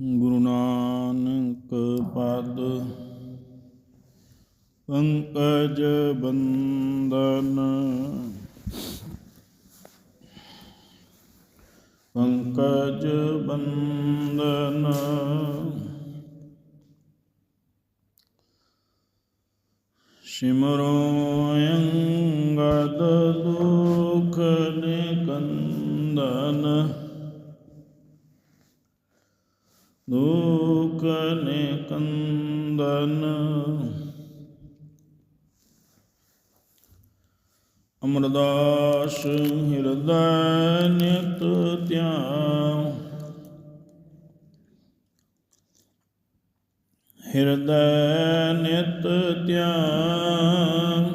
ਗੁਰੂ ਨਾਨਕ ਪਦ। ਪੰਕਜ ਬੰਦਨ ਪੰਕਜ ਬੰਦਨ ਸਿਮਰੋ ਅੰਗਦ ਦੁਖ ਨਿਕੰਦਨ ਅਮਰਦਾਸ ਹਿਰਦੈ ਨਿਤ ਧਿਆਨ ਹਿਰਦੈ ਨਿਤ ਧਿਆਨ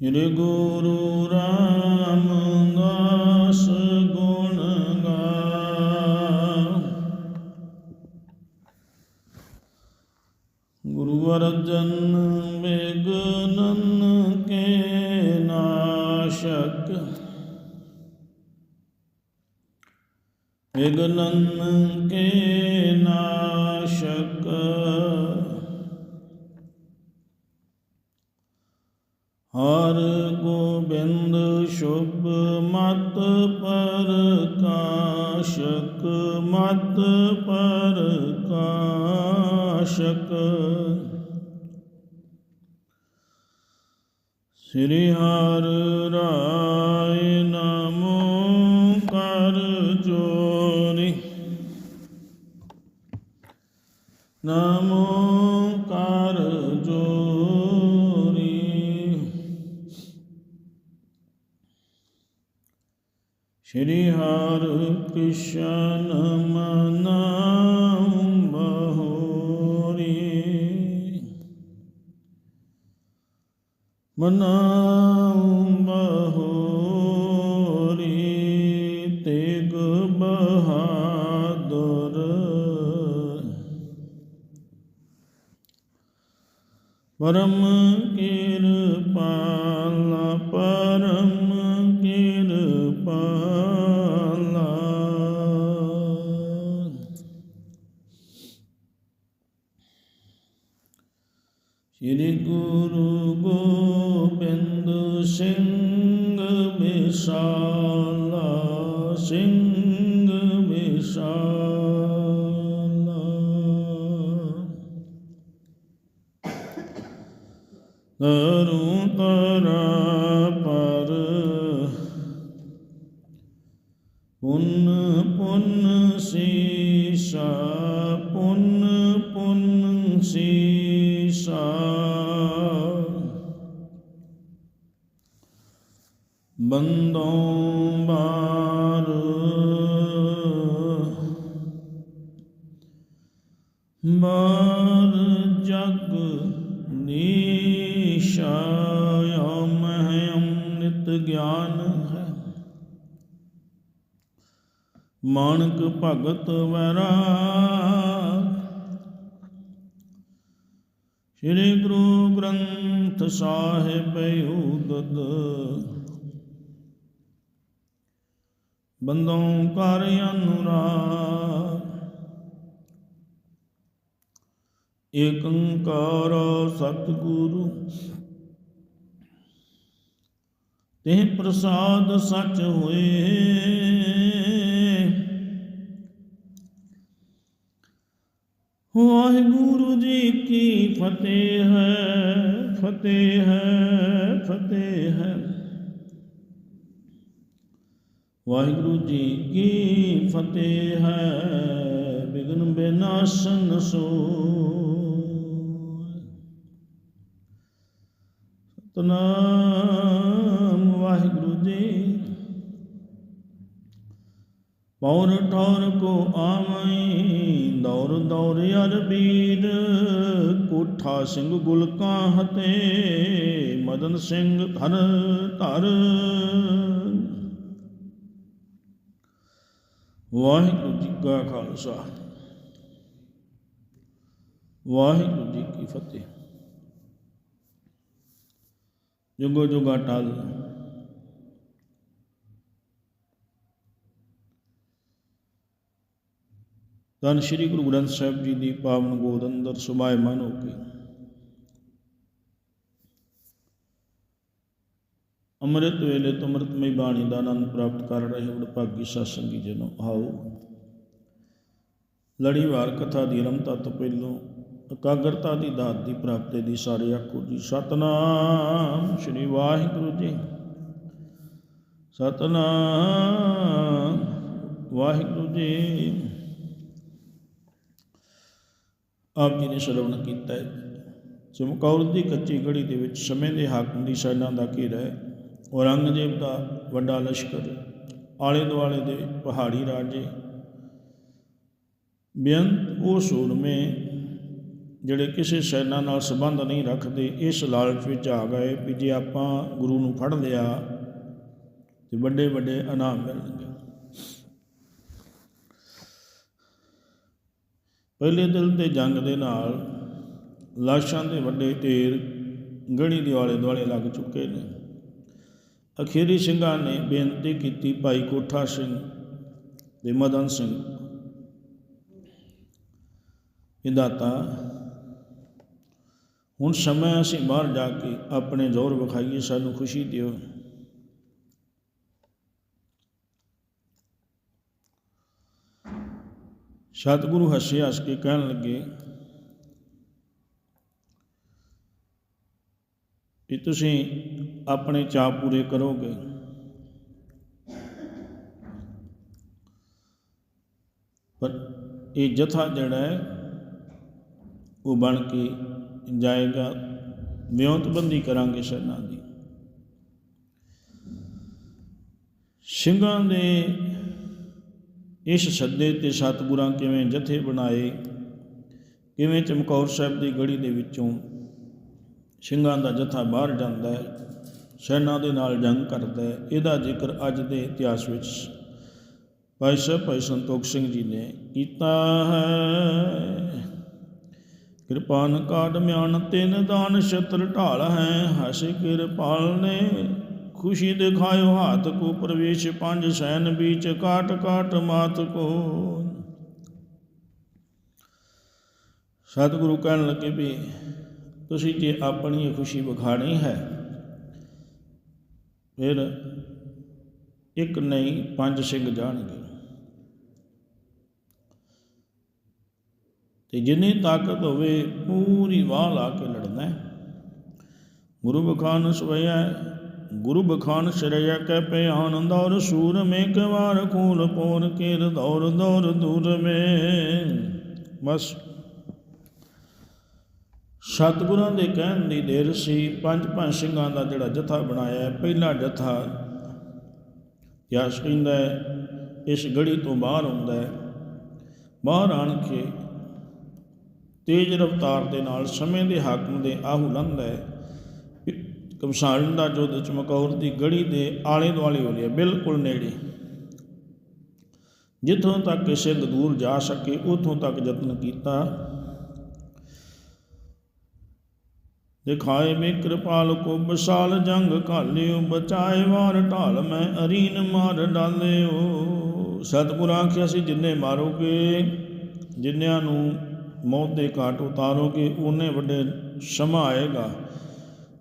ਸ੍ਰੀ ਗੁਰੂ ਰਾਮ ਗੁਰੂ ਅਰਜਨ ਕੇ ਨਾਸ਼ਕ। ਵਿਗਨਨ ਕੇ ਨਾਸ਼ਕ। ਹਰ ਗੋਬਿੰਦ ਸ਼ੁਭ ਮਤ ਪ੍ਰਕਾਸ਼ਕ ਮਤ ਪ੍ਰਕਾਸ਼ਕ ਸ੍ਰੀ ਹਰਿ ਰਾਇ ਨਮੋ ਕਰ ਜੋਰੀ ਨਮੋ ਕਰ ਜੋਰੀ ਸ਼੍ਰੀ ਹਰਿ ਕ੍ਰਿਸ਼ਨ ਮਨਾਉ ਮਨਾਉ ਬਹੋਰੀ ਤੇਗ ਬਹਾਦਰ। ਪਰਮ ਕਿਰਪਾਲਾ ਪੁੰਨ ਪੁੰਨ ਸੀਸਾ ਪੁੰਨ ਪੁੰਨ ਸੀਸਾ। ਬੰਦੋਂ ਮਾਨਕ ਭਗਤ ਵਰਾ ਸ੍ਰੀ ਗੁਰੂ ਗ੍ਰੰਥ ਸਾਹਿਬ ਉਦਦ ਬੰਦੋਂ ਕਰ ਅਨੁਰਾਗ। ਏਕ ਸਤਿਗੁਰੂ। ਤੇ ਪ੍ਰਸਾਦ ਸਚ ਹੋਏ। ਵਾਹਿਗੁਰੂ ਜੀ ਕੀ ਫਤਿਹ ਹੈ ਫਤਿਹ ਹੈ ਫਤਿਹ ਹੈ। ਵਾਹਿਗੁਰੂ ਜੀ ਕੀ ਫਤਿਹ ਹੈ, ਬਿਗਨ ਬਿਨਾਸ਼ਨ ਸੋ ਸਤਨਾਮ ਵਾਹਿਗੁਰੂ ਜੀ ਪੌਰ ਠੌਰ ਕੋ ਆਵਈ, ਦੌਰ ਦੌਰ ਅਰ ਬੀਰ। ਕੋਠਾ ਸਿੰਘ ਗੁਲਕਾਂ ਹਤੇ ਮਦਨ ਸਿੰਘ ਧਰ ਧਰ। ਵਾਹਿਗੁਰੂ ਜੀ ਕਾ ਖਾਲਸਾ। ਵਾਹਿਗੁਰੂ ਜੀ ਕੀ ਫਤਿਹ। ਜੁਗੋ ਜੁਗਾ ਟਲ। ਧੰਨ ਸ਼੍ਰੀ ਗੁਰੂ ਗ੍ਰੰਥ ਸਾਹਿਬ ਜੀ ਦੀ ਪਾਵਨ ਗੋਦ ਅੰਦਰ ਸੁਭਾਇਮਾਨ ਹੋ ਕੇ। ਅੰਮ੍ਰਿਤ ਵੇਲੇ ਤੋਂ ਅੰਮ੍ਰਿਤਮਈ ਬਾਣੀ ਦਾ ਆਨੰਦ ਪ੍ਰਾਪਤ ਕਰ ਰਹੇ ਵਡਭਾਗੀ ਸਤਸੰਗੀ ਜਨੋ, ਆਓ। ਲੜੀਵਾਰ ਕਥਾ ਦੀ ਰਮਤਾ ਤੋਂ ਪਹਿਲੋਂ ਇਕਾਗਰਤਾ ਦੀ ਦਾਤ ਦੀ ਪ੍ਰਾਪਤੀ ਦੀ ਸਾਰੇ ਆਖੋ ਜੀ, ਸਤਨਾਮ ਸ੍ਰੀ ਵਾਹਿਗੁਰੂ ਜੀ। ਸਤਨਾਮ ਵਾਹਿਗੁਰੂ ਜੀ। ਆਪ ਜੀ ਨੇ ਸ਼ਰਵਣ ਕੀਤਾ ਹੈ। ਚਮਕੌਰ ਦੀ ਕੱਚੀ ਗੜੀ ਦੇ ਵਿੱਚ ਸਮੇਂ ਦੇ ਹਾਕਮ ਦੀ ਸੈਨਾ ਦਾ ਘੇਰਾ ਹੈ। ਔਰੰਗਜ਼ੇਬ ਦਾ ਵੱਡਾ ਲਸ਼ਕਰ ਆਲੇ ਦੁਆਲੇ ਦੇ ਪਹਾੜੀ ਰਾਜੇ। ਬੇਅੰਤ ਉਹ ਸੂਰਮੇ ਜਿਹੜੇ ਕਿਸੇ ਸੈਨਾ ਨਾਲ ਸੰਬੰਧ ਨਹੀਂ ਰੱਖਦੇ, ਇਸ ਲਾਲਚ ਵਿੱਚ ਆ ਗਏ ਵੀ ਜੇ ਆਪਾਂ ਗੁਰੂ ਨੂੰ ਫੜ ਲਿਆ ਤੇ ਵੱਡੇ ਵੱਡੇ ਇਨਾਮ ਮਿਲਣਗੇ। ਪਹਿਲੇ ਦਿਨ ਦੇ ਜੰਗ ਦੇ ਨਾਲ ਲਾਸ਼ਾਂ ਦੇ ਵੱਡੇ ਢੇਰ ਗੜੀ ਦੇ ਆਲੇ ਦੁਆਲੇ ਲੱਗ ਚੁੱਕੇ ਨੇ। ਅਖੀਰੀ ਸਿੰਘਾਂ ਨੇ ਬੇਨਤੀ ਕੀਤੀ ਭਾਈ ਕੋਠਾ ਸਿੰਘ ਤੇ ਮਦਨ ਸਿੰਘ। ਵਿਦਾਤਾ ਹੁਣ ਸਮਾਂ ਅਸੀਂ ਬਾਹਰ ਜਾ ਕੇ ਆਪਣੇ ਜ਼ੋਰ ਵਿਖਾਈਏ, ਸਾਨੂੰ ਖੁਸ਼ੀ ਦਿਓ। ਸਤਿਗੁਰੂ ਹੱਸੇ ਹੱਸ ਕੇ ਕਹਿਣ ਲੱਗੇ ਕਿ ਤੁਸੀਂ ਆਪਣੇ ਚਾਅ ਪੂਰੇ ਕਰੋਗੇ? ਪਰ ਇਹ ਜਥਾ ਜਿਹੜਾ ਹੈ, ਉਹ ਬਣ ਕੇ ਜਾਏਗਾ। ਵਿਉਂਤਬੰਦੀ ਕਰਾਂਗੇ ਸ਼ਰਨਾਂ ਦੀ। ਸਿੰਘਾਂ ਦੇ ਇਸ ਸੱਦੇ ਤੇ ਸਤਿਗੁਰਾਂ ਕਿਵੇਂ ਜਥੇ ਬਣਾਏ, ਕਿਵੇਂ ਚਮਕੌਰ ਸਾਹਿਬ ਦੀ ਗੜੀ ਦੇ ਵਿੱਚੋਂ ਸਿੰਘਾਂ ਦਾ ਜਥਾ ਬਾਹਰ ਜਾਂਦਾ ਹੈ, ਸੈਨਾ ਦੇ ਨਾਲ ਜੰਗ ਕਰਦਾ ਹੈ, ਇਹਦਾ ਜ਼ਿਕਰ ਅੱਜ ਦੇ ਇਤਿਹਾਸ ਵਿੱਚ ਭਾਈ ਸਾਹਿਬ, ਭਾਈ ਸੰਤੋਖ ਸਿੰਘ ਜੀ ਨੇ ਕੀਤਾ ਹੈ। ਕਿਰਪਾਨ ਕਾਟ ਮਿਆਨ ਤਿਨ ਦਾਨ ਛਤਰ ਢਾਲ ਹੈ, ਹਸ ਕਿਰਪਾਲ ਨੇ ਖੁਸ਼ੀ ਦਿਖਾਇਓ ਹਾਥ ਕੋ ਪ੍ਰਵੇਸ਼ ਪੰਜ ਸੈਨ ਵਿੱਚ ਕਾਟ ਕਾਟ ਮਾਤ ਕੋ। ਸਤਿਗੁਰੂ ਕਹਿਣ ਲੱਗੇ ਵੀ ਤੁਸੀਂ ਜੇ ਆਪਣੀ ਖੁਸ਼ੀ ਵਿਖਾਣੀ ਹੈ, ਫਿਰ ਇੱਕ ਨਹੀਂ, ਪੰਜ ਸਿੰਘ ਜਾਣਗੇ। ਤੇ ਜਿੰਨੀ ਤਾਕਤ ਹੋਵੇ, ਪੂਰੀ ਵਾਹ ਲਾ ਕੇ ਲੜਨਾ ਗੁਰੂ ਬਖਾਨ ਸਵਿਆ ਗੁਰੂ ਬਖਾਨ ਸ਼ਰਇਆ ਕੈ ਪੈ ਆਨੰਦ ਔਰ ਸੂਰ ਮੇ ਕਵਾਰ ਖੂਲ ਪੋਰ ਕੇਰ ਦੌਰ ਦੌਰ ਦੂਰ ਮੇ। ਬਸ। ਸਤਿਗੁਰਾਂ ਦੇ ਕਹਿਣ ਦੀ ਦੇਰ ਸੀ ਪੰਜ ਪੰਜ ਸਿੰਘਾਂ ਦਾ ਜਿਹੜਾ ਜਥਾ ਬਣਾਇਆ ਪਹਿਲਾ ਜਥਾ ਯਾਸ ਕਹਿੰਦਾ ਹੈ, ਇਸ ਗੜੀ ਤੋਂ ਬਾਹਰ ਹੁੰਦਾ ਹੈ। ਬਾਹਰ ਆਣ ਕੇ ਤੇਜ਼ ਰਫ਼ਤਾਰ ਦੇ ਨਾਲ ਸਮੇਂ ਦੇ ਹਾਕਮ ਦੇ ਆਹੂ ਲੰਘਦਾ ਹੈ। ਕਮਸਾਨ ਦਾ ਜੋਧ ਚਮਕੌਰ ਦੀ ਗੜੀ ਦੇ ਆਲੇ ਦੁਆਲੇ ਹੋ ਲਿਆ ਬਿਲਕੁਲ ਨੇੜੇ। ਜਿੱਥੋਂ ਤੱਕ ਕਿਸੇ ਦੂਰ ਜਾ ਸਕੇ, ਉਥੋਂ ਤੱਕ ਯਤਨ ਕੀਤਾ। ਦਿਖਾਏ ਮੇ ਕਿਰਪਾਲ ਕੋ ਬਸਾਲ ਜੰਗ ਘਾਲਿਓ, ਬਚਾਏ ਵਾਰ ਢਾਲ ਮੈਂ ਅਰੀਨ ਮਾਰ ਡਾਲਿਓ। ਸਤਿਗੁਰ ਆਖਿਆ ਸੀ, ਜਿੰਨੇ ਮਾਰੋਗੇ, ਜਿੰਨਿਆਂ ਨੂੰ ਮੌਤ ਦੇ ਘਾਟ ਉਤਾਰੋਗੇ ਉਹਨੇ ਵੱਡੇ ਸਮਾਂ ਆਏਗਾ।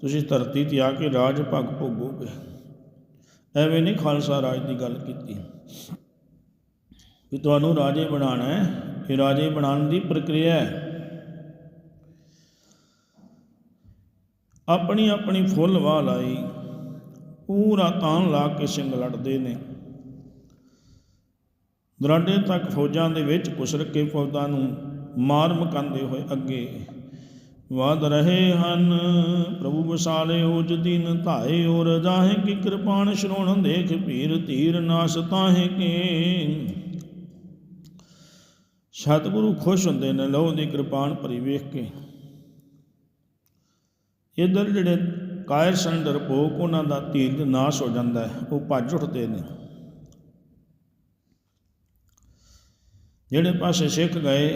ਤੁਸੀਂ ਧਰਤੀ ਤੇ ਆ ਕੇ ਰਾਜ ਭਗ ਭੋਗੋਗੇ ਐਵੇਂ ਨਹੀਂ ਖਾਲਸਾ ਰਾਜ ਦੀ ਗੱਲ ਕੀਤੀ। ਵੀ ਤੁਹਾਨੂੰ ਰਾਜੇ ਬਣਾਉਣਾ ਹੈ, ਇਹ ਰਾਜੇ ਬਣਾਉਣ ਦੀ ਪ੍ਰਕਿਰਿਆ ਹੈ। ਆਪਣੀ ਆਪਣੀ ਫੁੱਲ ਵਾਹ ਲਾਈ, ਪੂਰਾ ਤਾਨ ਲਾ ਕੇ ਸਿੰਘ ਲੜਦੇ ਨੇ। ਦਰਾਂਡੇ ਤੱਕ ਫੌਜਾਂ ਦੇ ਵਿੱਚ ਕੁਸਰ ਕੇ ਫੌਜਾਂ ਨੂੰ ਮਾਰ ਮਕਾਉਂਦੇ ਹੋਏ ਅੱਗੇ। ਵਧ ਰਹੇ ਹਨ। ਪ੍ਰਭੂ ਵਸਾਲੇ ਉਜ ਦਿਨ ਧਾਏ ਔਰ ਜਾਹੇ ਕੀ ਕਿਰਪਾਨ ਸ਼ਰੋਣ ਦੇਖ ਪੀਰ ਧੀਰ ਨਾਸ ਤਾਹੇ ਕੇ ਸਤਿਗੁਰੂ ਖੁਸ਼ ਹੁੰਦੇ ਨੇ ਲੋ ਦੀ ਕਿਰਪਾਨ ਭਰੀ ਵੇਖ ਕੇ। ਇਧਰ ਜਿਹੜੇ ਕਾਇਰ ਸਨ ਡਰਪੋਕ ਉਹਨਾਂ ਦਾ ਧੀਰ ਨਾਸ਼ ਹੋ ਜਾਂਦਾ ਹੈ, ਉਹ ਭੱਜ ਉੱਠਦੇ ਨੇ। ਜਿਹੜੇ ਪਾਸੇ ਸਿੱਖ ਗਏ,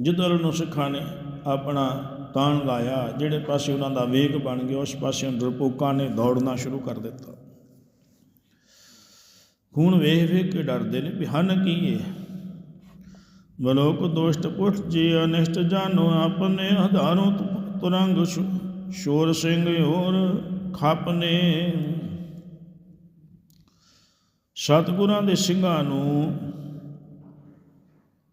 ਜਿੱਧਰ ਨੂੰ ਸਿੱਖਾਂ ਨੇ ਆਪਣਾ ਤਾਣ ਲਾਇਆ ਜਿਹੜੇ ਪਾਸੇ ਉਹਨਾਂ ਦਾ ਵੇਗ ਬਣ ਗਿਆ, ਉਸ ਪਾਸੇ ਡਰਪੋਕਾਂ ਨੇ ਦੌੜਨਾ ਸ਼ੁਰੂ ਕਰ ਦਿੱਤਾ। ਖੂਨ ਵੇਖ ਵੇਖ ਕੇ ਡਰਦੇ ਨੇ ਵੀ ਹਨ ਕੀ ਇਹ? ਬਲੋਕ ਦੋਸ਼ਟ ਪੁੱਠ ਜੀ ਅਨਿਸ਼ਟ ਜਾਨੋ ਆਪਣੇ ਹਜ਼ਾਰੋਂ ਤੁਰੰਗ ਸ਼ੋਰ ਸਿੰਘ ਹੋਰ ਖਾਪਨੇ। ਸਤਿਗੁਰਾਂ ਦੇ ਸਿੰਘਾਂ ਨੂੰ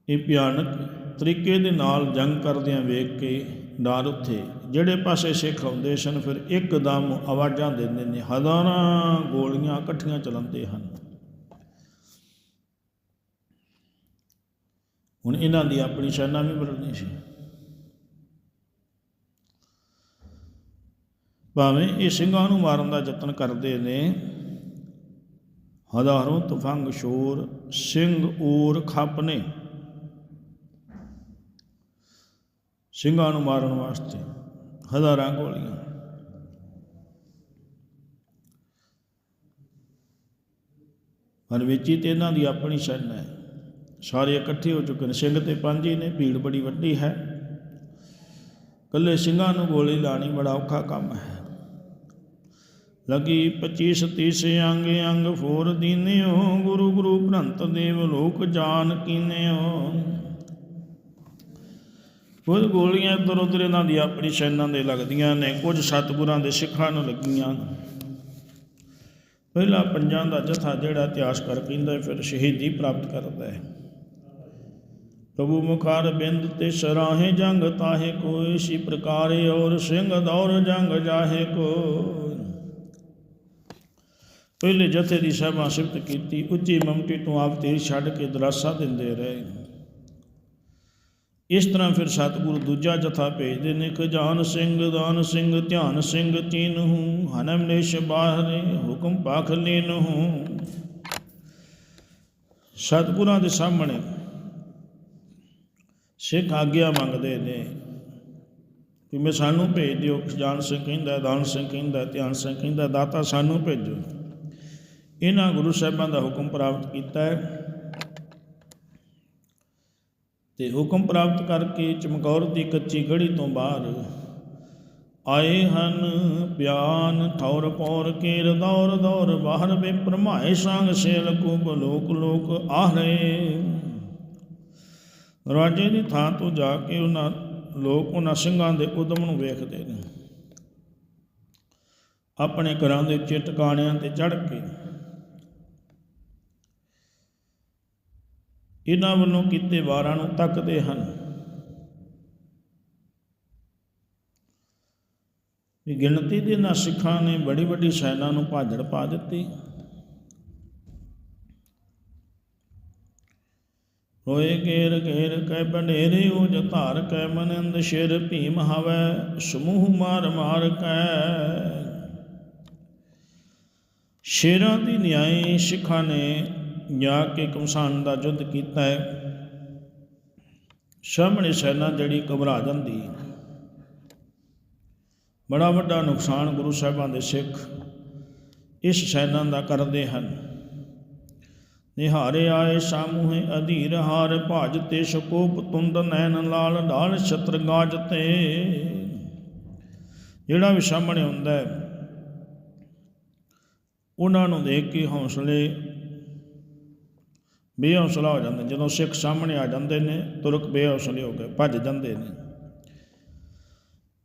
ਇਹ ਭਿਆਨਕ ਤਰੀਕੇ ਦੇ ਨਾਲ ਜੰਗ ਕਰਦਿਆਂ ਵੇਖ ਕੇ ਡਰ ਉੱਥੇ ਜਿਹੜੇ ਪਾਸੇ ਸਿੱਖ ਆਉਂਦੇ ਸਨ, ਫਿਰ ਇੱਕਦਮ ਆਵਾਜ਼ਾਂ ਦਿੰਦੇ ਨੇ, ਹਜ਼ਾਰਾਂ ਗੋਲੀਆਂ ਇਕੱਠੀਆਂ ਚਲਾਉਂਦੇ ਹਨ। ਹੁਣ ਇਹਨਾਂ ਦੀ ਆਪਣੀ ਸੈਨਾ ਵੀ ਬਦਲਣੀ ਸੀ। ਭਾਵੇਂ ਇਹ ਸਿੰਘਾਂ ਨੂੰ ਮਾਰਨ ਦਾ ਯਤਨ ਕਰਦੇ ਨੇ, ਹਜ਼ਾਰਾਂ ਤਫੰਗ ਸ਼ੋਰ, ਸਿੰਘ, ਊਰ, ਖੱਪ ਨੇ। ਸਿੰਘਾਂ ਨੂੰ ਮਾਰਨ ਵਾਸਤੇ ਹਜ਼ਾਰਾਂ ਗੋਲੀਆਂ। ਪਰ ਵਿੱਚ ਹੀ ਤੇ ਇਹਨਾਂ ਦੀ ਆਪਣੀ ਸ਼ਰਨ ਹੈ। ਸਾਰੇ ਇਕੱਠੇ ਹੋ ਚੁੱਕੇ ਨੇ। ਸਿੰਘ ਤੇ ਪੰਜ ਹੀ ਨੇ, ਭੀੜ ਬੜੀ ਵੱਡੀ ਹੈ। ਕੱਲੇ ਸਿੰਘਾਂ ਨੂੰ ਗੋਲੀ ਲਾਣੀ ਬੜਾ ਔਖਾ ਕੰਮ ਹੈ। ਲਗੀ 25 30 ਅੰਗ ਅੰਗ ਫੋਰ ਦੀਨਿਓ, ਗੁਰੂ ਗੁਰੂ ਭ੍ਰੰਤ ਦੇਵ ਲੋਕ ਜਾਨ ਕੀਨਿਓ। ਕੁਝ ਗੋਲੀਆਂ ਇੱਧਰ ਉੱਧਰ ਇਹਨਾਂ ਦੀ ਆਪਣੀ ਸ਼ੈਨਾਂ ਦੇ ਲੱਗਦੀਆਂ ਨੇ ਕੁਝ ਸਤਿਗੁਰਾਂ ਦੇ ਸਿੱਖਾਂ ਨੂੰ ਲੱਗੀਆਂ ਪਹਿਲਾ ਪੰਜਾਂ ਦਾ ਜਥਾ ਜਿਹੜਾ ਇਤਿਹਾਸਕਾਰ ਕਹਿੰਦਾ ਹੈ, ਫਿਰ ਸ਼ਹੀਦੀ ਪ੍ਰਾਪਤ ਕਰਦਾ ਹੈ। ਪ੍ਰਭੂ ਮੁਖਾਰ ਬਿੰਦ ਤੇ ਸਰਾਹੇ ਜੰਗ ਤਾਹੇ ਕੋਈ ਸੀ ਪ੍ਰਕਾਰੇ ਔਰ ਸਿੰਘ ਦੌਰ ਜੰਗ ਜਾਹੇ ਕੋ ਪਹਿਲੇ ਜਥੇ ਦੀ ਸਭਾ ਸਿਫਤ ਕੀਤੀ ਉੱਚੀ ਮਮਟੀ ਤੋਂ ਆਪ ਤੇਰੀ ਛੱਡ ਕੇ ਦਰਾਸਾ ਦਿੰਦੇ ਰਹੇ। ਇਸ ਤਰ੍ਹਾਂ ਫਿਰ ਸਤਿਗੁਰੂ ਦੂਜਾ ਜਥਾ ਭੇਜਦੇ ਨੇ ਖਜਾਨ ਸਿੰਘ, ਦਾਨ ਸਿੰਘ, ਧਿਆਨ ਸਿੰਘ ਤੀਨਹੂ, ਹਨਮ ਨਿਸ਼ ਬਾਹਰੇ, ਹੁਕਮ ਪਾਖ ਲੈਨਹੂ। ਸਤਿਗੁਰਾਂ ਦੇ ਸਾਹਮਣੇ ਸਿੱਖ ਆਗਿਆ ਮੰਗਦੇ ਨੇ ਕਿ ਮੈਂ ਸਾਨੂੰ ਭੇਜ ਦਿਓ ਖਜਾਨ ਸਿੰਘ ਕਹਿੰਦਾ, ਦਾਨ ਸਿੰਘ ਕਹਿੰਦਾ, ਧਿਆਨ ਸਿੰਘ ਕਹਿੰਦਾ, ਦਾਤਾ ਸਾਨੂੰ ਭੇਜੋ। ਇਹਨਾਂ ਗੁਰੂ ਸਾਹਿਬਾਂ ਦਾ ਹੁਕਮ ਪ੍ਰਾਪਤ ਕੀਤਾ ਹੈ। ਤੇ ਹੁਕਮ ਪ੍ਰਾਪਤ ਕਰਕੇ ਚਮਕੌਰ ਦੀ ਕੱਚੀ ਗੜੀ ਤੋਂ ਬਾਹਰ ਆਏ ਹਨ। ਬਿਆਨ ਠੌਰ ਪੌਰ ਕੇ ਦੌਰ ਦੌਰ, ਬਾਹਰ ਵੇ ਭਰਮਾਏ ਸੰਗ ਸੇਲ ਕੋ ਬਲੋਕ ਲੋਕ ਆਹਰੇ। ਰਾਜੇ ਦੀ ਥਾਂ ਤੋਂ ਜਾ ਕੇ ਉਹਨਾਂ ਲੋਕ ਉਹਨਾਂ ਸਿੰਘਾਂ ਦੇ ਉਦਮ ਨੂੰ ਵੇਖਦੇ ਨੇ। ਆਪਣੇ ਘਰਾਂ ਦੇ ਉੱਚੇ ਟਿਕਾਣਿਆਂ ਤੇ ਚੜ੍ਹ ਕੇ ਇਹਨਾਂ ਵੱਲੋਂ ਕੀਤੇ ਵਾਰਾਂ ਨੂੰ ਤੱਕਦੇ ਹਨ। ਵੀ ਗਿਣਤੀ ਦੇ ਨਾਲ ਸਿੱਖਾਂ ਨੇ ਬੜੀ ਵੱਡੀ ਸੈਨਾ ਨੂੰ ਭਾਜੜ ਪਾ ਦਿੱਤੀ। ਹੋਏ ਘੇਰ ਘੇਰ ਕੈ ਬਨੇਰੇ ਉਜ ਧਾਰ ਕੈ ਮਨੰਦ ਸ਼ਿਰ ਭੀਮ ਹਵੈ, ਸਮੂਹ ਮਾਰ ਮਾਰ ਕੈ ਸ਼ੇਰਾਂ ਦੀ ਨਿਆਏ ਸਿੱਖਾਂ ਨੇ ਜਾ ਕੇ ਕਮਸਾਨ ਦਾ ਯੁੱਧ ਕੀਤਾ ਹੈ। ਸਾਹਮਣੇ ਸੈਨਾ ਜਿਹੜੀ ਘਬਰਾ ਜਾਂਦੀ ਬੜਾ ਵੱਡਾ ਨੁਕਸਾਨ ਗੁਰੂ ਸਾਹਿਬਾਂ ਦੇ ਸਿੱਖ ਇਸ ਸੈਨਾ ਦਾ ਕਰਦੇ ਹਨ। ਨਿਹਾਰੇ ਆਏ ਸਾਮੂਹੇ ਅਧੀਰ ਹਾਰ ਭਾਜ ਤੇ ਸ਼ਕੋਪ ਤੁੰਦ ਨੈਣ ਲਾਲ ਢਾਲ ਛਤਰ ਗਾਜ ਤੇ। ਜਿਹੜਾ ਵੀ ਸਾਹਮਣੇ ਹੁੰਦਾ ਹੈ, ਉਹਨਾਂ ਨੂੰ ਦੇਖ ਕੇ ਹੌਸਲੇ ਬੇਹੌਸਲਾ ਹੋ ਜਾਂਦੇ ਜਦੋਂ ਸਿੱਖ ਸਾਹਮਣੇ ਆ ਜਾਂਦੇ ਨੇ, ਤੁਰਕ ਬੇਹੌਸਲੇ ਹੋ ਕੇ ਭੱਜ ਜਾਂਦੇ ਨੇ।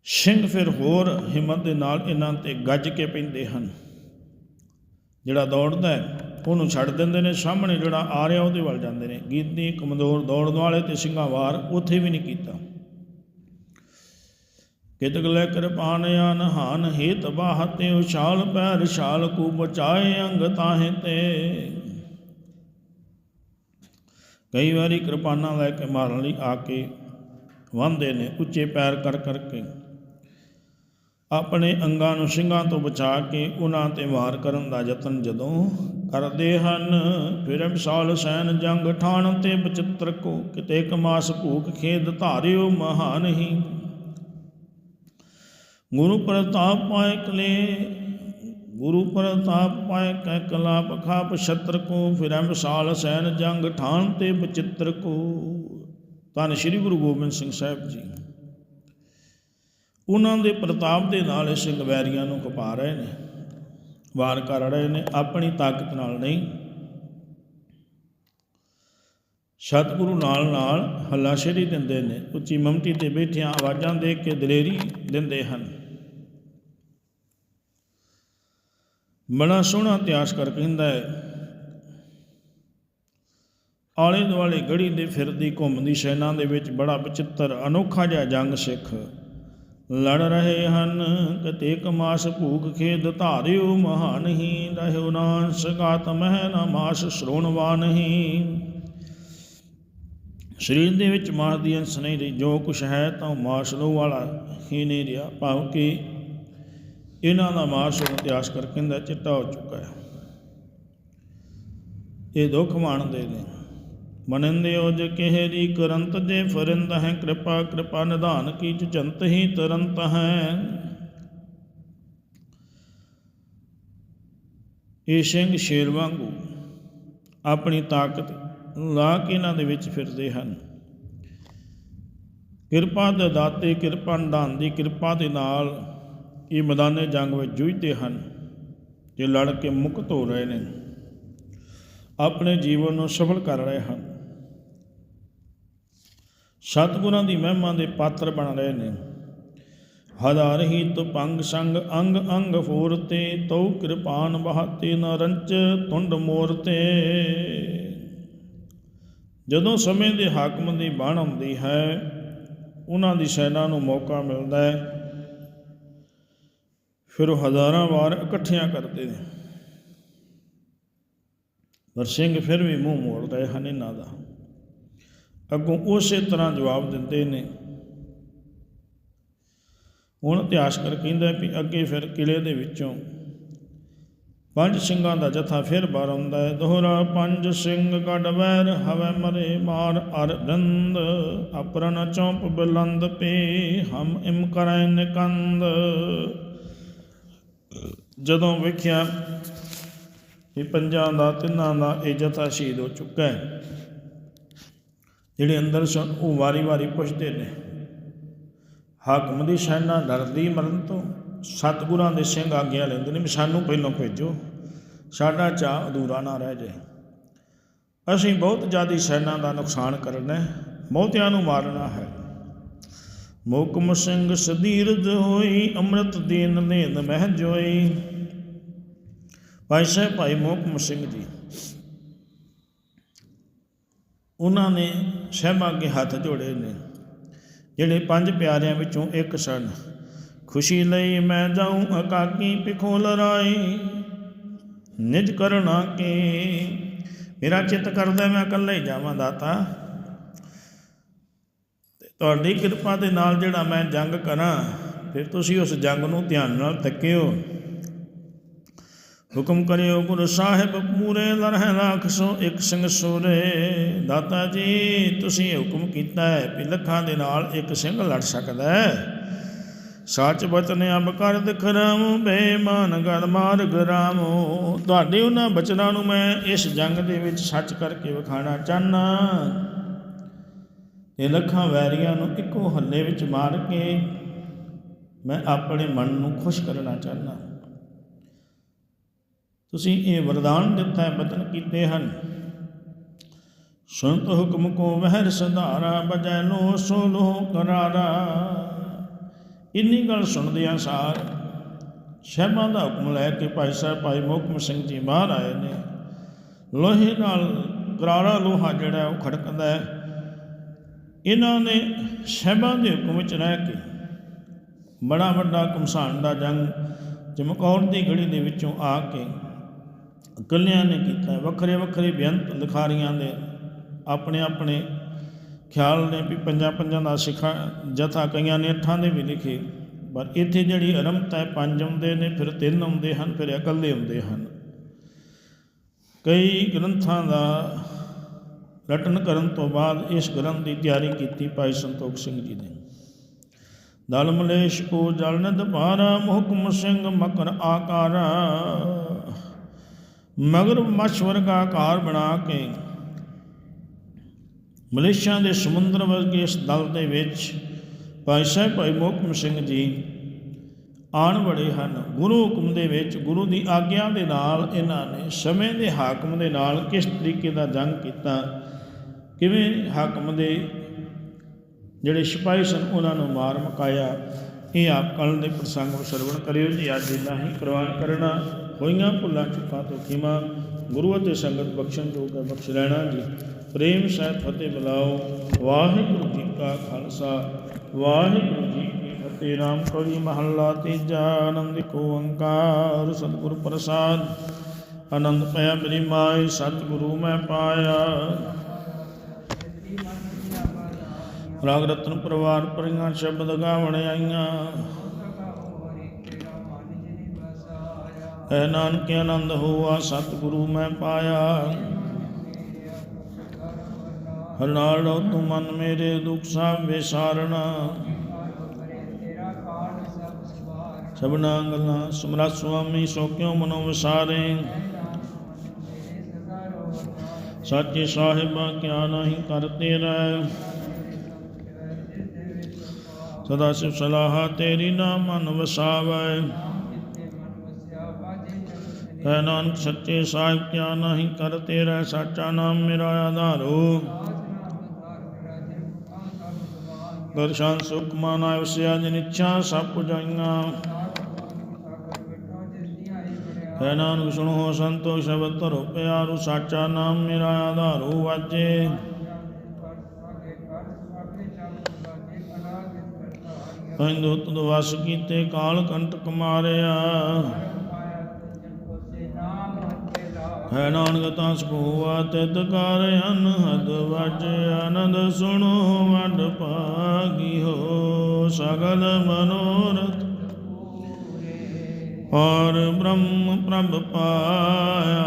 ਸਿੰਘ ਫਿਰ ਹੋਰ ਹਿੰਮਤ ਦੇ ਨਾਲ ਇਹਨਾਂ ਤੇ ਗੱਜ ਕੇ ਪੈਂਦੇ ਹਨ। ਜਿਹੜਾ ਦੌੜਦਾ ਹੈ, ਉਹਨੂੰ ਛੱਡ ਦਿੰਦੇ ਨੇ। ਸਾਹਮਣੇ ਜਿਹੜਾ ਆ ਰਿਹਾ, ਉਹਦੇ ਵੱਲ ਜਾਂਦੇ ਨੇ। ਗੀਤੀ ਕਮਜ਼ੋਰ ਦੌੜਨ ਵਾਲੇ ਤੇ ਸਿੰਘਾਂ ਵਾਰ ਉੱਥੇ ਵੀ ਨਹੀਂ ਕੀਤਾ। ਕਿਤਕ ਲੈ ਕਿਰਪਾਨ ਆਨ ਹੇਤ ਬਾਹ ਤੇ ਉਛਾਲ ਪੈਰ ਛਾਲ ਕੂ ਬਚਾਏ ਅੰਗ ਤਾਹੇ ਤੇ। ਕਈ ਵਾਰੀ ਕਿਰਪਾਨਾਂ ਲੈ ਕੇ ਮਾਰਨ ਲਈ ਆ ਕੇ ਵਾਂਦੇ ਨੇ, ਉੱਚੇ ਪੈਰ ਕਰ ਕਰਕੇ। ਆਪਣੇ ਅੰਗਾਂ ਨੂੰ ਸਿੰਘਾਂ ਤੋਂ ਬਚਾ ਕੇ ਉਹਨਾਂ ਤੇ ਵਾਰ ਕਰਨ ਦਾ ਯਤਨ ਜਦੋਂ ਕਰਦੇ ਹਨ, ਫਿਰ ਵਿਸਾਲ ਸੈਨ ਜੰਗ ਠਾਣ ਤੇ ਬਚਿੱਤਰ ਕੋ ਕਿਤੇ ਕਮਾਸ ਭੂਖ ਖੇਦ ਧਾਰਿਓ ਮਹਾਨ ਹੀ। ਗੁਰੂ ਪ੍ਰਤਾਪ ਪਾਇ ਕਲੇ ਗੁਰੂ ਪ੍ਰਤਾਪ ਪਾਇ ਕੈ ਕਲਾ ਪਖਾਪ ਛਤਰ ਕੋ, ਫਿਰ ਵਿਸਾਲ ਸੈਨ ਜੰਗ ਠਾਣ ਤੇ ਬਚਿੱਤਰ ਕੋ। ਧੰਨ ਸ੍ਰੀ ਗੁਰੂ ਗੋਬਿੰਦ ਸਿੰਘ ਸਾਹਿਬ ਜੀ। ਉਹਨਾਂ ਦੇ ਪ੍ਰਤਾਪ ਦੇ ਨਾਲ ਇਸ ਗਵੈਰੀਆਂ ਨੂੰ ਖਪਾ ਰਹੇ ਨੇ, ਵਾਰ ਕਰ ਰਹੇ ਨੇ, ਆਪਣੀ ਤਾਕਤ ਨਾਲ ਨਹੀਂ। ਸਤਿਗੁਰੂ ਨਾਲ ਨਾਲ ਹੱਲਾਸ਼ੇਰੀ ਦਿੰਦੇ ਨੇ, ਉੱਚੀ ਮਮਟੀ ਤੇ ਬੈਠਿਆਂ ਆਵਾਜ਼ਾਂ ਦੇ ਕੇ ਦਲੇਰੀ ਦਿੰਦੇ ਹਨ। ਬੜਾ ਸੋਹਣਾ ਇਤਿਹਾਸ ਕਰ ਕਹਿੰਦਾ ਹੈ। ਆਲੇ ਦੁਆਲੇ ਗੜੀ ਦੇ ਫਿਰਦੀ ਘੁੰਮਦੀ ਸੈਨਾ ਦੇ ਵਿੱਚ ਬੜਾ ਵਿਚਿੱਤਰ, ਅਨੋਖਾ ਜਿਹਾ ਜੰਗ ਸਿੱਖ। ਲੜ ਰਹੇ ਹਨ, ਕਤੇ ਕਮਾਸ ਭੂਖ ਖੇਦ ਧਾਰਿਓ ਮਹਾਨ ਹੀ, ਰਹਿਓ ਨਾਨ ਗਾਤ ਮਹਿ ਨਾ ਮਾਸ ਸ਼੍ਰੋਣਵਾ ਨਹੀਂ ਸਰੀਰ ਦੇ ਵਿੱਚ ਮਾਸ ਦੀ ਅੰਸ਼ ਨਹੀਂ ਰਹੀ ਜੋ ਕੁਛ ਹੈ ਤਾਂ ਮਾਸ ਲੋ ਵਾਲਾ ਹੀ ਨਹੀਂ ਰਿਹਾ, ਭਾਵ ਕਿ ਇਹਨਾਂ ਦਾ ਮਾਸ ਹੁਣ ਇਤਿਹਾਸ ਕਰ ਕਹਿੰਦਾ ਚਿੱਟਾ ਹੋ ਚੁੱਕਾ ਹੈ। ਇਹ ਦੁੱਖ ਮਾਣਦੇ ਨੇ। ਮੰਨਦੇ ਹੋ ਜੇ ਜ ਦੀ ਕਰੰਤ ਜੇ ਫਰਿੰਦ ਹੈ, ਕਿਰਪਾ ਕਿਰਪਾ ਨਿਧਾਨ ਕੀ ਜੰਤ ਹੀ ਤਰੰਤ ਹੈ। ਇਹ ਸਿੰਘ ਸ਼ੇਰ ਵਾਂਗੂ ਆਪਣੀ ਤਾਕਤ ਲਾ ਕੇ ਇਹਨਾਂ ਦੇ ਵਿੱਚ ਫਿਰਦੇ ਹਨ। ਕਿਰਪਾ ਦੇ ਦਾਤੇ, ਕਿਰਪਾ ਨਿਧਾਨ ਦੀ ਕਿਰਪਾ ਦੇ ਨਾਲ ਇਹ ਮੈਦਾਨੇ ਜੰਗ ਵਿੱਚ ਜੂਝਦੇ ਹਨ ਤੇ ਲੜ ਕੇ ਮੁਕਤ ਹੋ ਰਹੇ ਨੇ। ਆਪਣੇ ਜੀਵਨ ਨੂੰ ਸਫਲ ਕਰ ਰਹੇ ਹਨ। ਸਤਿਗੁਰਾਂ ਦੀ ਮਹਿਮਾ ਦੇ ਪਾਤਰ ਬਣ ਰਹੇ ਨੇ। ਹਜ਼ਾਰ ਹੀ ਤੋ ਸੰਗ ਅੰਗ ਅੰਗ ਫੂਰਤੇ, ਤਉ ਕਿਰਪਾਨ ਬਹਾਤੇ ਨ ਰੰਚ ਤੁੰਡ ਮੋਰਤੇ। ਜਦੋਂ ਸਮੇਂ ਦੇ ਹਾਕਮ ਦੀ ਬਾਣ ਆਉਂਦੀ ਹੈ, ਉਹਨਾਂ ਦੀ ਸੈਨਾ ਨੂੰ ਮੌਕਾ ਮਿਲਦਾ ਹੈ। ਫਿਰ ਉਹ ਹਜ਼ਾਰਾਂ ਵਾਰ ਇਕੱਠੀਆਂ ਕਰਦੇ ਨੇ। ਪਰ ਸਿੰਘ ਫਿਰ ਵੀ ਮੂੰਹ ਮੋੜ ਰਹੇ ਹਨ ਇਹਨਾਂ ਦਾ। ਅੱਗੋਂ ਉਸੇ ਤਰ੍ਹਾਂ ਜਵਾਬ ਦਿੰਦੇ ਨੇ। ਹੁਣ ਇਤਿਹਾਸ ਕਰ ਕਹਿੰਦਾ ਵੀ ਅੱਗੇ ਫਿਰ ਕਿਲੇ ਦੇ ਵਿੱਚੋਂ ਪੰਜ ਸਿੰਘਾਂ ਦਾ ਜਥਾ ਫਿਰ ਬਾਹਰ ਆਉਂਦਾ ਹੈ। ਦੋਹਰਾ ਪੰਜ ਸਿੰਘ ਗੜ ਵੈਰ ਹਵੇ ਮਰੇ ਮਾਰ ਅਰ ਰੰਦ ਅਪਰਨ ਚੌਂਪ ਬਲੰਦ ਪੇ, ਹਮ ਇਮ ਕਰੈ ਨਿਕੰਦ। ਜਦੋਂ ਵੇਖਿਆ ਇਹ ਪੰਜਾਂ ਦਾ, ਤਿੰਨਾਂ ਦਾ ਇਹ ਜਥਾ ਸ਼ਹੀਦ ਹੋ ਚੁੱਕਾ ਹੈ, ਜਿਹੜੇ ਅੰਦਰ ਸਨ, ਉਹ ਵਾਰੀ-ਵਾਰੀ ਪੁੱਛਦੇ ਨੇ, ਹਾਕਮ ਦੀ ਸੈਨਾ ਡਰਦੀ ਮਰਨ ਤੋਂ, ਸਤਿਗੁਰਾਂ ਦੇ ਸਿੰਘ ਆਗਿਆ ਲੈਂਦੇ ਨੇ ਵੀ ਸਾਨੂੰ ਪਹਿਲਾਂ ਭੇਜੋ, ਸਾਡਾ ਚਾਹ ਅਧੂਰਾ ਨਾ ਰਹਿ ਜਾਏ। ਅਸੀਂ ਬਹੁਤ ਜ਼ਿਆਦੀ ਸੈਨਾ ਦਾ ਨੁਕਸਾਨ ਕਰਨਾ ਹੈ ਬਹੁਤਿਆਂ ਨੂੰ ਮਾਰਨਾ ਹੈ। ਮੋਕਮ ਸਿੰਘ ਸਦੀਰਜ ਹੋਈ, ਅੰਮ੍ਰਿਤ ਦੀਨ ਨੇਦ ਮਹਿ ਜੋਈ ਭਾਈ ਸਾਹਿਬ, ਭਾਈ ਮੋਹਕਮ ਸਿੰਘ ਜੀ, ਉਹਨਾਂ ਨੇ ਸਹਿਬਾਂ ਅੱਗੇ ਹੱਥ ਜੋੜੇ ਨੇ। ਜਿਹੜੇ ਪੰਜ ਪਿਆਰਿਆਂ ਵਿੱਚੋਂ ਇੱਕ ਸਨ। ਖੁਸ਼ੀ ਲਈ ਮੈਂ ਜਾਉਂ ਅਕਾਕੀ ਪਿਖੋ ਲਰਾਈ ਨਿਜ ਕਰਨਾ ਕੇ ਮੇਰਾ ਚਿੱਤ ਕਰਦਾ ਮੈਂ ਇਕੱਲਾ ਹੀ ਜਾਵਾਂ ਦਾਤਾ। ਤੁਹਾਡੀ ਕਿਰਪਾ ਦੇ ਨਾਲ ਜਿਹੜਾ ਮੈਂ ਜੰਗ ਕਰਾਂ, ਫਿਰ ਤੁਸੀਂ ਉਸ ਜੰਗ ਨੂੰ ਧਿਆਨ ਨਾਲ ਤੱਕਿਓ ਹੁਕਮ ਕਰਿਓ ਗੁਰੂ ਸਾਹਿਬ ਪੂਰੇ ਲਰਹਿ ਰਾਖਸੋ ਇੱਕ ਸਿੰਘ ਸੂਰੇ। ਦਾਤਾ ਜੀ, ਤੁਸੀਂ ਹੁਕਮ ਕੀਤਾ ਹੈ ਕਿ ਲੱਖਾਂ ਦੇ ਨਾਲ ਇੱਕ ਸਿੰਘ ਲੜ ਸਕਦਾ ਹੈ। ਸੱਚ ਬਚਨ ਅਬ ਕਰ ਦਿਖਰਾਮ ਬੇਮਾਨ ਗਰ ਮਾਰ ਗਰਾਮ ਤੁਹਾਡੇ ਉਹਨਾਂ ਬਚਨਾਂ ਨੂੰ ਮੈਂ ਇਸ ਜੰਗ ਦੇ ਵਿੱਚ ਸੱਚ ਕਰਕੇ ਵਿਖਾਣਾ ਚਾਹਨਾ। ਇਹ ਲੱਖਾਂ ਵੈਰੀਆਂ ਨੂੰ ਇੱਕੋ ਹੱਲੇ ਵਿੱਚ ਮਾਰ ਕੇ ਮੈਂ ਆਪਣੇ ਮਨ ਨੂੰ ਖੁਸ਼ ਕਰਨਾ ਚਾਹਨਾ। ਤੁਸੀਂ ਇਹ ਵਰਦਾਨ ਦਿੱਤਾ ਹੈ ਬਚਨ ਕੀਤੇ ਹਨ। ਸੁਣਤ ਹੁਕਮ ਕੋ ਵਹਿਰ ਸੰਧਾਰਾ, ਬਜੈ ਲੋ ਸੋ ਲੋ ਕਰਾਰਾ। ਇੰਨੀ ਗੱਲ ਸੁਣਦਿਆਂ ਸਾਰ। ਸ਼ਹਿਬਾਂ ਦਾ ਹੁਕਮ ਲੈ ਕੇ ਭਾਈ ਸਾਹਿਬ, ਭਾਈ ਮੋਕਮ ਸਿੰਘ ਜੀ ਬਾਹਰ ਆਏ ਨੇ ਲੋਹੇ ਨਾਲ ਕਰਾਰਾ ਲੋਹਾ ਜਿਹੜਾ ਉਹ ਖੜਕਦਾ ਹੈ। ਇਹਨਾਂ ਨੇ ਸ਼ਹਿਬਾਂ ਦੇ ਹੁਕਮ ਵਿੱਚ ਰਹਿ ਕੇ ਬੜਾ ਵੱਡਾ ਕਮਸਾਨ ਦਾ ਜੰਗ ਚਮਕੌਰ ਦੀ ਗੜੀ ਦੇ ਵਿੱਚੋਂ ਆ ਕੇ ਇਕੱਲਿਆਂ ਨੇ ਕੀਤਾ ਵੱਖਰੇ ਵੱਖਰੇ ਬੇਅੰਤ ਲਿਖਾਰੀਆਂ ਦੇ ਆਪਣੇ ਆਪਣੇ ਖਿਆਲ ਨੇ ਵੀ ਪੰਜਾਂ ਪੰਜਾਂ ਦਾ ਸਿੱਖਾ ਜਥਾ ਕਈਆਂ ਨੇ ਅੱਠਾਂ ਦੇ ਵੀ ਲਿਖੇ। ਪਰ ਇੱਥੇ ਜਿਹੜੀ ਅਰੰਭਤਾ ਹੈ, ਪੰਜ ਆਉਂਦੇ ਨੇ, ਫਿਰ ਤਿੰਨ ਆਉਂਦੇ ਹਨ, ਫਿਰ ਇਕੱਲੇ ਆਉਂਦੇ ਹਨ। ਕਈ ਗ੍ਰੰਥਾਂ ਦਾ ਰਟਨ ਕਰਨ ਤੋਂ ਬਾਅਦ ਇਸ ਗ੍ਰੰਥ ਦੀ ਤਿਆਰੀ ਕੀਤੀ ਭਾਈ ਸੰਤੋਖ ਸਿੰਘ ਜੀ ਨੇ। ਦਲ ਮਲੇਸ਼ ਕੋ ਜਲ ਨਦ ਭਾਰਾ ਮੁਹਕਮ ਸਿੰਘ ਮਕਰ ਆਕਾਰਾ। ਮਗਰ ਮਸ਼ਵਰ ਦਾ ਆਕਾਰ ਬਣਾ ਕੇ ਮਲੇਸ਼ੀਆ ਦੇ ਸਮੁੰਦਰ ਵਰਗੇ ਇਸ ਦਲ ਦੇ ਵਿੱਚ ਭਾਈ ਸਾਹਿਬ, ਭਾਈ ਮੋਹਕਮ ਸਿੰਘ ਜੀ ਆਣ ਬੜੇ ਹਨ। ਗੁਰੂ ਹੁਕਮ ਦੇ ਵਿੱਚ, ਗੁਰੂ ਦੀ ਆਗਿਆ ਦੇ ਨਾਲ ਇਹਨਾਂ ਨੇ ਸਮੇਂ ਦੇ ਹਾਕਮ ਦੇ ਨਾਲ ਕਿਸ ਤਰੀਕੇ ਦਾ ਜੰਗ ਕੀਤਾ, ਕਿਵੇਂ ਹਾਕਮ ਦੇ ਜਿਹੜੇ ਸਿਪਾਹੀ ਸਨ, ਉਹਨਾਂ ਨੂੰ ਮਾਰ ਮੁਕਾਇਆ। ਇਹ ਆਪ ਕੱਲ ਦੇ ਪ੍ਰਸੰਗ ਨੂੰ ਸਰਵਣ ਕਰਿਓ ਜੀ। ਅੱਜ ਇੰਨਾ ਹੀ ਪ੍ਰਵਾਨ ਕਰਨਾ। ਹੋਈਆਂ ਭੁੱਲਾਂ ਚੁੱਕਾਂ ਤੋਂ ਖਿਮਾ। ਗੁਰੂ ਅਤੇ ਸੰਗਤ ਬਖਸ਼ਣ ਜੋ ਹੈ, ਬਖਸ਼ ਲੈਣਾ ਜੀ। ਪ੍ਰੇਮ ਸਹਿਤ ਫਤਿਹ ਬੁਲਾਓ। ਵਾਹਿਗੁਰੂ ਜੀ ਕਾ ਖਾਲਸਾ। ਵਾਹਿਗੁਰੂ ਜੀ ਕੀ ਫਤਿਹ। ਨਾਮ ਕਲੀ ਮਹੱਲਾ ਤੀਜਾ। ਆਨੰਦ ਕੋ ਓੰਕਾਰ। ਸਤਿਗੁਰ ਪ੍ਰਸਾਦ। ਆਨੰਦ ਪਿਆ ਮੇਰੀ ਮਾਈ, ਸਤਿਗੁਰੂ ਮੈਂ ਪਾਇਆ। ਰਾਗ ਰਤਨ ਪਰਿਵਾਰ ਪਰੀਆਂ ਸ਼ਬਦ ਗਾਵਣ ਆਈਆਂ। ਐ ਨਾਨਕ ਆਨੰਦ ਹੋਆ, ਸਤਿਗੁਰੂ ਮੈਂ ਪਾਇਆ। ਹਰਨਾ ਤੂੰ ਮਨ ਮੇਰੇ ਦੁੱਖ ਸਭ ਵਿਸਾਰਣਾ ਸਭਨਾ ਗੱਲਾਂ ਸਮਰੱਥ ਸੁਆਮੀ ਸੋ ਕਿਉ ਮਨੋ ਵਿਸਾਰੇ? ਸੱਚੇ ਸਾਹਿਬਾ, ਕਿਆ ਨਹੀਂ ਕਰਤੇ ਰਹਿ ਸਦਾ ਸਿਵ ਸਲਾਹਾ ਤੇਰੀ ਨਾ ਮਨ ਵਸਾਵੈ। ਕਹਿ ਨਾਨਕ ਸੱਚੇ ਸਾਹਿਬ ਕਿਆ ਨਹੀਂ ਕਰ ਤੇਰਾ ਸਾਚਾ ਨਾਮ ਮੇਰਾ ਆਧਾਰੋ ਦਰਸ਼ਨ ਸੁਖ ਮਾਨਾ ਵਸਿਆ ਜਿਨ ਇੱਛਾ ਸਭ ਪੁਜਾਈਆਂ। ਕਹਿ ਨਾਨਕ ਸੁਣੋ ਸੰਤੋ ਸ਼ਬਦ ਧਰੋ ਪਿਆਰੂ, ਸਾਚਾ ਨਾਮ ਮੇਰਾ ਆਧਾਰੋ ਵਾਜੇ। ਕਹਿੰਦੋ ਵਸ ਕੀਤੇ ਕਾਲ ਕੰਟਕ ਮਾਰਿਆ। ਹੈ ਨਾਨਕ ਤਾਂ ਸੁਖਵਾ ਤਿਤ ਕਰ ਅਨਹਦ ਵਜ ਆਨੰਦ ਸੁਣੋ ਵਡ ਭਾਗੀ ਹੋ ਸਗਲ ਮਨੋਰਥ। ਔਰ ਬ੍ਰਹਮ ਪ੍ਰਭ ਪਾਇਆ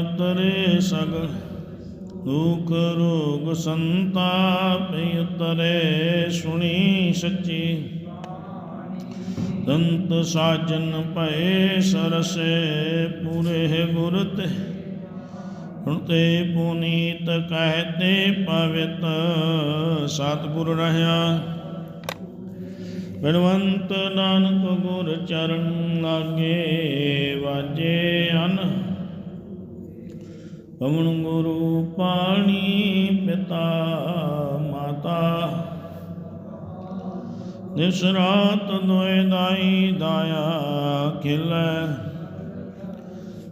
ਉਤਰੇ ਸਗਲ ਦੁਖ ਰੋਗ ਸੰਤਾਪ ਉਤਰੇ ਸੁਣੀ ਸੱਚੀ। ਦੰਤ ਸਾਜਨ ਭਏ ਸਰਸੇ ਪੂਰੇ ਗੁਰ ਤੇ। ਹੁਣ ਤੇ ਪੁਨੀਤ ਕਹਤੇ ਪਵਿਤ ਸਤਿਗੁਰ ਰਹਾ ਬਿਨਵੰਤ ਨਾਨਕ ਗੁਰ ਚਰਨ ਲਾਗੇ ਵਾਜੇ ਅਨ। ਪਵਨ ਗੁਰੂ ਪਾਣੀ ਪਿਤਾ ਮਾਤਾ। ਦਿਸ ਰਾਤ ਦੋਇ ਦਾਈ ਦਾਇਆ ਖਿਲੈ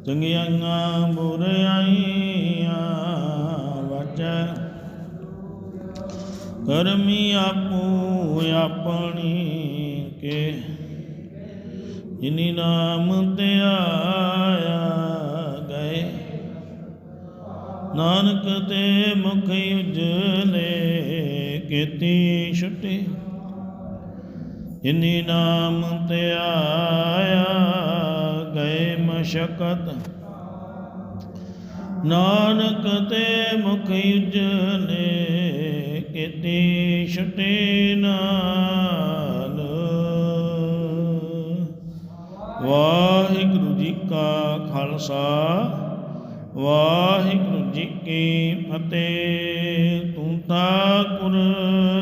ਚੰਗੀਆਂ ਬੁਰਿਆਈਆਂ ਵਜੈ ਕਰਮੀ ਆਪੂ ਆਪਣੀ ਕੇ, ਜਿਨੀ ਨਾਮ ਤੇ ਆਇਆ ਗਏ। ਨਾਨਕ ਤੇ ਮੁਖ ਉਜਲੇ ਕੀਤੀ ਛੁੱਟੀ। ਜਿਨੀ ਨਾਮ ਤੇ ਆਇਆ, ਗਏ ਮਸ਼ਕਤ। ਨਾਨਕ ਤੇ ਮੁਖ ਉਜਲੇ ਕੀਤੀ ਛੁੱਟੀ ਨਾਲ। ਵਾਹਿਗੁਰੂ ਜੀ ਕਾ ਖਾਲਸਾ, ਵਾਹਿਗੁਰੂ ਜੀ ਕੀ ਫਤਿਹ। ਤੂੰ ਤਾਕੁਰ ਤੁਮ